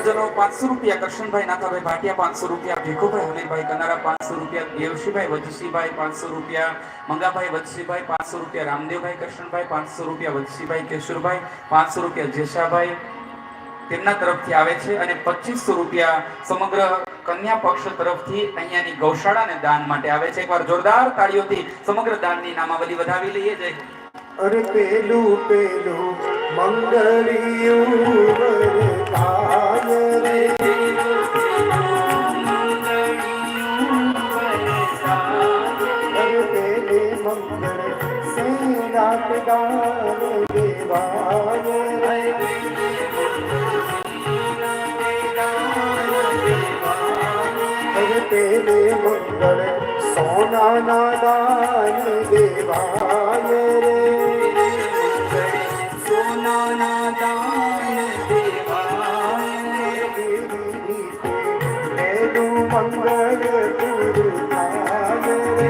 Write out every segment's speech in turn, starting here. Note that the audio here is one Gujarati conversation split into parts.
સજ્જનો પાંચસો રૂપિયા, કરશનભાઈ નાથાભાઈ ભાટિયા પાંચસો રૂપિયા, ભીખુભાઈ હમીરભાઈ કનારા પાંચસો રૂપિયા, દેવશીભાઈ વજસીભાઈ પાંચસો રૂપિયા, મંગાભાઈ વજસીભાઈ પાંચસો રૂપિયા, રામદેવભાઈ કરશનભાઈ પાંચસો રૂપિયા, વજસીભાઈ કેશુરભાઈ પાંચસો રૂપિયા, જેશાભાઈ તેમના તરફથી આવે છે અને પચીસો રૂપિયા સમગ્ર કન્યા પક્ષ તરફથી અહીંયાની ગૌશાળાને દાન માટે આવે છે. એકવાર જોરદાર તાળીઓથી સમગ્ર દાનની નામાવલી વધાવી લઈએ. જય અરે પેલું પેલું મંગળિયું સેનાત દાન દેવાય પેલે મંગળ સોનાના દાન દેવાય રે સોનાના દાન દેવાય મેલું મંગળ ગુરુ થાય રે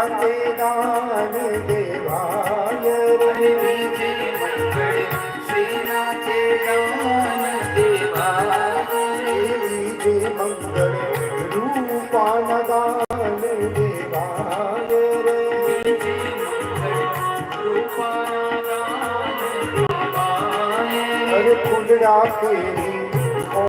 બીજું મંગળિયું વરતાય રે અરે બીજે મંગળ સેના દાન દેવાય રે રૂપાન દાન દેવાય